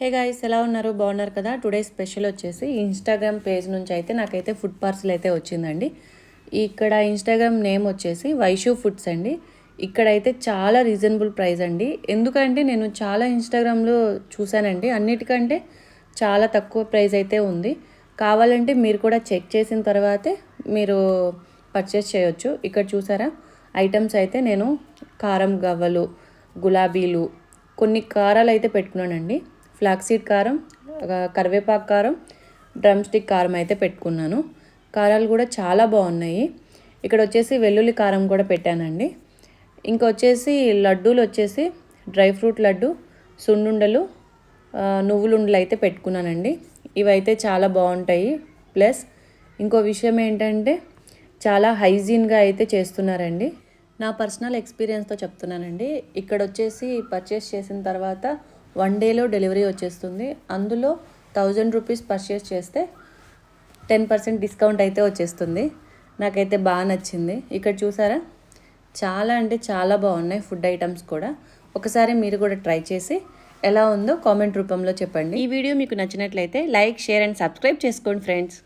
Hey guys ఎలా ఉన్నారు? బాగున్నారు కదా? టుడే స్పెషల్ వచ్చేసి ఇన్స్టాగ్రామ్ పేజ్ నుంచి అయితే నాకైతే ఫుడ్ పార్సల్ అయితే వచ్చిందండి. ఇక్కడ ఇన్స్టాగ్రామ్ నేమ్ వచ్చేసి వైషూ ఫుడ్స్ అండి. ఇక్కడైతే చాలా రీజనబుల్ ప్రైస్ అండి. ఎందుకంటే నేను చాలా ఇన్స్టాగ్రామ్లో చూశానండి. అన్నిటికంటే చాలా తక్కువ ప్రైస్ అయితే ఉంది. కావాలంటే మీరు కూడా చెక్ చేసిన తర్వాతే మీరు పర్చేస్ చేయొచ్చు. ఇక్కడ చూసారా? ఐటమ్స్ అయితే నేను కారం గవ్వలు గులాబీలు కొన్ని కారాలు అయితే పెట్టుకున్నానండి. ఫ్లాక్సీడ్ కారం కరివేపాకు కారం డ్రమ్ స్టిక్ కారం అయితే పెట్టుకున్నాను. కారాలు కూడా చాలా బాగున్నాయి. ఇక్కడ వచ్చేసి వెల్లుల్లి కారం కూడా పెట్టానండి. ఇంకా వచ్చేసి లడ్డూలు వచ్చేసి డ్రై ఫ్రూట్ లడ్డు సున్నుండలు నువ్వులుండలు అయితే పెట్టుకున్నానండి. ఇవైతే చాలా బాగుంటాయి. ప్లస్ ఇంకో విషయం ఏంటంటే చాలా హైజీన్గా అయితే చేస్తున్నారండి. నా పర్సనల్ ఎక్స్పీరియన్స్తో చెప్తున్నానండి. ఇక్కడ వచ్చేసి పర్చేస్ చేసిన తర్వాత వన్ డేలో డెలివరీ వచ్చేస్తుంది. అందులో థౌజండ్ రూపీస్ పర్చేస్ చేస్తే టెన్ పర్సెంట్ డిస్కౌంట్ అయితే వచ్చేస్తుంది. నాకైతే బాగా నచ్చింది. ఇక్కడ చూసారా? చాలా అంటే చాలా బాగున్నాయి ఫుడ్ ఐటమ్స్ కూడా. ఒకసారి మీరు కూడా ట్రై చేసి ఎలా ఉందో కామెంట్ రూపంలో చెప్పండి. ఈ వీడియో మీకు నచ్చినట్లయితే లైక్ షేర్ అండ్ సబ్స్క్రైబ్ చేసుకోండి ఫ్రెండ్స్.